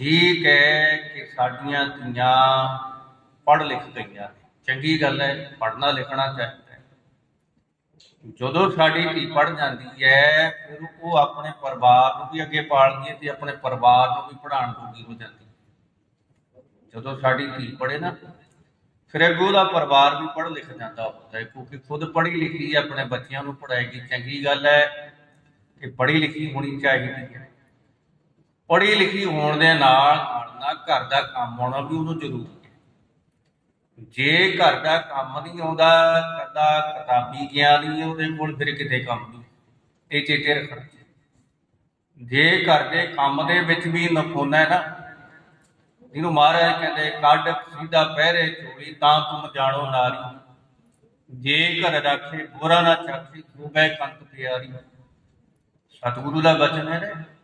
ਠੀਕ ਹੈ ਕਿ ਸਾਡੀਆਂ ਧੀਆਂ ਪੜ੍ਹ ਲਿਖ ਗਈਆਂ ਚੰਗੀ ਗੱਲ ਹੈ, ਪੜ੍ਹਨਾ ਲਿਖਣਾ ਚਾਹੀਦਾ ਹੈ। ਜਦੋਂ ਸਾਡੀ ਧੀ ਪੜ੍ਹ ਜਾਂਦੀ ਹੈ, ਫਿਰ ਉਹ ਆਪਣੇ ਪਰਿਵਾਰ ਨੂੰ ਵੀ ਅੱਗੇ ਪਾਲਦੀ ਹੈ ਤੇ ਆਪਣੇ ਪਰਿਵਾਰ ਨੂੰ ਵੀ ਪੜ੍ਹਾਉਣ ਜੋਗੀ ਹੋ ਜਾਂਦੀ ਹੈ। ਜਦੋਂ ਸਾਡੀ ਧੀ ਪੜ੍ਹੇ ਨਾ, ਫਿਰ ਅੱਗੋਂ ਦਾ ਪਰਿਵਾਰ ਵੀ ਪੜ੍ਹ ਲਿਖ ਜਾਂਦਾ ਹੁੰਦਾ ਹੈ, ਕਿਉਂਕਿ ਖੁਦ ਪੜ੍ਹੀ ਲਿਖੀ ਆਪਣੇ ਬੱਚਿਆਂ ਨੂੰ ਪੜ੍ਹਾਏਗੀ। ਚੰਗੀ ਗੱਲ ਹੈ ਕਿ ਪੜ੍ਹੀ ਲਿਖੀ ਹੋਣੀ ਚਾਹੀਦੀ ਹੈ। ਪੜ੍ਹੀ ਲਿਖੀ ਹੋਣ ਦੇ ਨਾਲ ਨਾਲ ਘਰ ਦਾ ਕੰਮ ਆਉਣਾ ਵੀ ਉਹਨੂੰ ਜ਼ਰੂਰੀ ਹੈ। ਜੇ ਘਰ ਦਾ ਕੰਮ ਨਹੀਂ ਆਉਂਦਾ ਕਦਾ ਕਿਤਾਬੀ ਗਿਆਨ ਨਹੀਂ ਉਹਦੇ ਕੋਲ ਫਿਰ ਕਿਤੇ ਕੰਮ ਨਹੀਂ। ਇਹ ਚੇਤੇ ਰੱਖਣਾ ਜੇ ਘਰ ਦੇ ਕੰਮ ਦੇ ਵਿੱਚ ਵੀ ਨਖੋਨਾ ਹੈ ਨਾ, ਜਿਹਨੂੰ ਮਹਾਰਾਜ ਕਹਿੰਦੇ, ਕੱਢ ਸਿੱਧਾ ਪਹਿਰੇ ਚੋਲੀ, ਤਾਂ ਤੁਮ ਜਾਣੋ ਨਾਰੀ। ਜੇ ਘਰ ਰਾਖੇ ਬੁਰਾ ਨਾ ਚਾਖੀ ਹੋਵੇ ਕੰਤ ਪਿਆਰੀ। ਸਤਿਗੁਰੂ ਦਾ ਬਚਨ ਹੈ ਨਾ।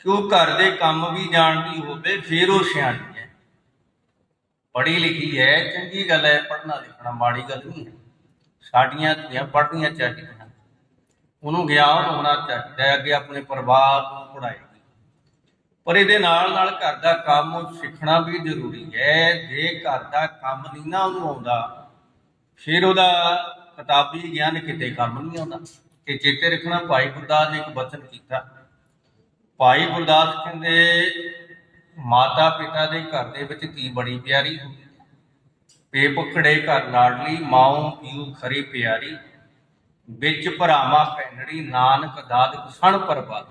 ਕਿ ਉਹ ਘਰ ਦੇ ਕੰਮ ਵੀ ਜਾਣਦੀ ਹੋਵੇ, ਫਿਰ ਉਹ ਸਿਆਣੀ ਹੈ। ਪੜ੍ਹੀ ਲਿਖੀ ਹੈ, ਚੰਗੀ ਗੱਲ ਹੈ, ਪੜ੍ਹਨਾ ਲਿਖਣਾ ਮਾੜੀ ਗੱਲ ਨਹੀਂ ਹੈ। ਸਾਡੀਆਂ ਧੀਆਂ ਪੜ੍ਹਨੀਆਂ ਚਾਹੀਦੀਆਂ ਉਹਨੂੰ ਗਿਆਨ ਹੋਣਾ ਚਾਹੀਦਾ ਹੈ, ਅੱਗੇ ਆਪਣੇ ਪਰਿਵਾਰ ਨੂੰ ਪੜ੍ਹਾਏਗੀ। ਪਰ ਇਹਦੇ ਨਾਲ ਨਾਲ ਘਰ ਦਾ ਕੰਮ ਸਿੱਖਣਾ ਵੀ ਜ਼ਰੂਰੀ ਹੈ। ਜੇ ਘਰ ਦਾ ਕੰਮ ਨਹੀਂ ਨਾ ਉਹਨੂੰ ਆਉਂਦਾ, ਫਿਰ ਉਹਦਾ ਕਿਤਾਬੀ ਗਿਆਨ ਕਿਤੇ ਕੰਮ ਨਹੀਂ ਆਉਂਦਾ। ਕਿ ਚੇਤੇ ਰੱਖਣਾ, ਭਾਈ ਗੁਰਦਾਸ ਨੇ ਇੱਕ ਬਚਨ ਕੀਤਾ ਭਾਈ ਗੁਰਦਾਸ ਕਹਿੰਦੇ, ਮਾਤਾ ਪਿਤਾ ਦੇ ਘਰ ਦੇ ਵਿੱਚ ਧੀ ਬੜੀ ਪਿਆਰੀ ਪੇ ਪਕੜੇ ਘਰ ਲਾਡਲੀ ਮਾਉ ਪੀਉ ਖਰੀ ਪਿਆਰੀ। ਵਿੱਚ ਭਰਾਵਾ ਪੈਣੜੀ ਨਾਨਕ ਦਾਦਕ ਸਣ ਪਰਬਾਦ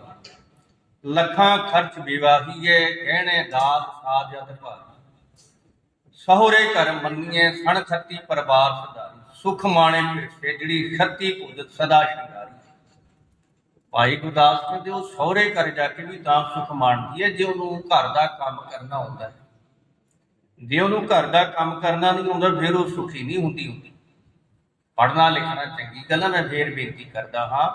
ਲੱਖਾਂ ਖਰਚ ਵਿਵਾਹੀਏ ਕਹਿਣੇ ਦਾਤ ਸਾਜ ਅਧਿਕਾਰ ਸਹੁਰੇ ਘਰ ਮੰਨੀਏ, ਸਣ ਖੱਤੀ ਪਰਿਵਾਰ ਸਦਾਰੀ ਸੁਖ ਮਾਣੇ ਭੇਸੇ, ਜਿਹੜੀ ਖੱਤੀ ਭੁਜਤ ਸਦਾ ਸ਼ਿੰਗਾਰੀ। ਭਾਈ ਗੁਰਦਾਸ ਦੇ ਉਹ ਸਹੁਰੇ ਘਰ ਜਾ ਕੇ ਵੀ ਤਾਂ ਸੁਖ ਮਾਣਦੀ ਹੈ, ਜੇ ਉਹਨੂੰ ਘਰ ਦਾ ਕੰਮ ਕਰਨਾ ਆਉਂਦਾ ਹੈ। ਜੇ ਉਹਨੂੰ ਘਰ ਦਾ ਕੰਮ ਕਰਨਾ ਨਹੀਂ ਆਉਂਦਾ ਫਿਰ ਉਹ ਸੁਖੀ ਨਹੀਂ ਹੁੰਦੀ ਹੁੰਦੀ। ਪੜ੍ਹਨਾ ਲਿਖਣਾ ਚੰਗੀ ਗੱਲ ਹੈ ਮੈਂ ਫੇਰ ਬੇਨਤੀ ਕਰਦਾ ਹਾਂ,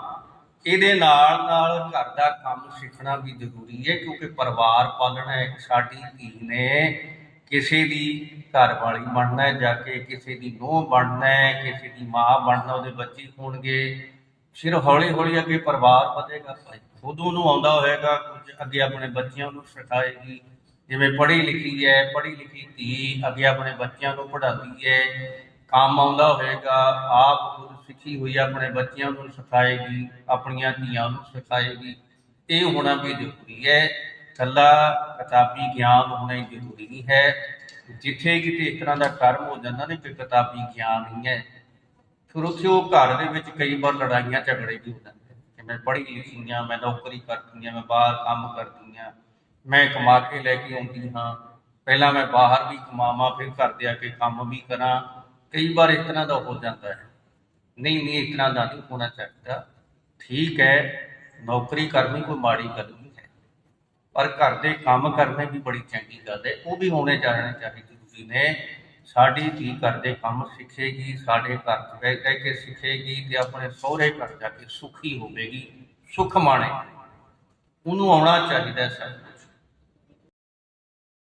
ਇਹਦੇ ਨਾਲ ਨਾਲ ਘਰ ਦਾ ਕੰਮ ਸਿੱਖਣਾ ਵੀ ਜ਼ਰੂਰੀ ਹੈ, ਕਿਉਂਕਿ ਪਰਿਵਾਰ ਪਾਲਣਾ ਹੈ ਸਾਡੀ ਧੀ ਨੇ ਕਿਸੇ ਦੀ ਘਰ ਵਾਲੀ ਬਣਨਾ ਹੈ, ਜਾ ਕੇ ਕਿਸੇ ਦੀ ਨੂੰਹ ਬਣਨਾ ਹੈ, ਕਿਸੇ ਦੀ ਮਾਂ ਬਣਨਾ, ਉਹਦੇ ਬੱਚੇ ਹੋਣਗੇ। ਫਿਰ ਹੌਲੀ ਹੌਲੀ ਅੱਗੇ ਪਰਿਵਾਰ ਵਧੇਗਾ ਭਾਈ। ਖੁਦ ਉਹਨੂੰ ਆਉਂਦਾ ਹੋਏਗਾ, ਕੁਝ ਅੱਗੇ ਆਪਣੇ ਬੱਚਿਆਂ ਨੂੰ ਸਿਖਾਏਗੀ। ਜਿਵੇਂ ਪੜ੍ਹੀ ਲਿਖੀ ਹੈ, ਪੜ੍ਹੀ ਲਿਖੀ ਧੀ ਅੱਗੇ ਆਪਣੇ ਬੱਚਿਆਂ ਨੂੰ ਪੜ੍ਹਾਉਂਦੀ ਹੈ। ਕੰਮ ਆਉਂਦਾ ਹੋਏਗਾ, ਆਪ ਖੁਦ ਸਿੱਖੀ ਹੋਈ ਆਪਣੇ ਬੱਚਿਆਂ ਨੂੰ ਸਿਖਾਏਗੀ, ਆਪਣੀਆਂ ਧੀਆਂ ਨੂੰ ਸਿਖਾਏਗੀ। ਇਹ ਹੋਣਾ ਵੀ ਜ਼ਰੂਰੀ ਹੈ। ਕੱਲਾ ਕਿਤਾਬੀ ਗਿਆਨ ਹੋਣਾ ਹੀ ਜ਼ਰੂਰੀ ਨਹੀਂ ਹੈ। ਜਿੱਥੇ ਕਿਤੇ ਇਸ ਤਰ੍ਹਾਂ ਦਾ ਕਰਮ ਹੋ ਜਾਂਦਾ ਨੇ ਕਿ ਕਿਤਾਬੀ ਗਿਆਨ ਨਹੀਂ ਹੈ। ਫਿਰ ਉੱਥੇ ਉਹ ਘਰ ਦੇ ਵਿੱਚ ਕਈ ਵਾਰ ਲੜਾਈਆਂ ਝਗੜੇ ਵੀ ਹੋ ਜਾਂਦੇ ਕਿ ਮੈਂ ਪੜ੍ਹੀ ਲਿਖੀ ਹਾਂ, ਮੈਂ ਨੌਕਰੀ ਕਰਦੀ ਹਾਂ, ਮੈਂ ਬਾਹਰ ਕੰਮ ਕਰਦੀ ਹਾਂ, ਮੈਂ ਕਮਾ ਕੇ ਲੈ ਕੇ ਆਉਂਦੀ ਹਾਂ, ਪਹਿਲਾਂ ਮੈਂ ਬਾਹਰ ਵੀ ਕਮਾਵਾਂ, ਫਿਰ ਘਰ ਦੇ ਆ ਕੇ ਕੰਮ ਵੀ ਕਰਾਂ, ਕਈ ਵਾਰ ਇਸ ਤਰ੍ਹਾਂ ਦਾ ਹੋ ਜਾਂਦਾ ਹੈ। ਨਹੀਂ ਨਹੀਂ, ਇਸ ਤਰ੍ਹਾਂ ਦਾ ਨਹੀਂ ਹੋਣਾ ਚਾਹੀਦਾ। ਠੀਕ ਹੈ, ਨੌਕਰੀ ਕਰਨੀ ਕੋਈ ਮਾੜੀ ਗੱਲ ਨਹੀਂ ਹੈ, ਪਰ ਘਰ ਦੇ ਕੰਮ ਕਰਨੇ ਵੀ ਬੜੀ ਚੰਗੀ ਗੱਲ ਹੈ, ਉਹ ਵੀ ਹੋਣੇ ਚਾਹਣੇ ਚਾਹੀਦੇ ਜ਼ਰੂਰੀ ਨੇ। ਸਾਡੀ ਧੀ ਘਰ ਦੇ ਕੰਮ ਸਿੱਖੇਗੀ, ਸਾਡੇ ਘਰ 'ਚ ਰਹਿ ਰਹਿ ਕੇ ਸਿੱਖੇਗੀ ਤੇ ਆਪਣੇ ਸਹੁਰੇ ਘਰ ਜਾ ਕੇ ਸੁਖੀ ਹੋਵੇਗੀ, ਸੁਖ ਮਾਣੇ। ਉਹਨੂੰ ਆਉਣਾ ਚਾਹੀਦਾ ਹੈ ਸਰ।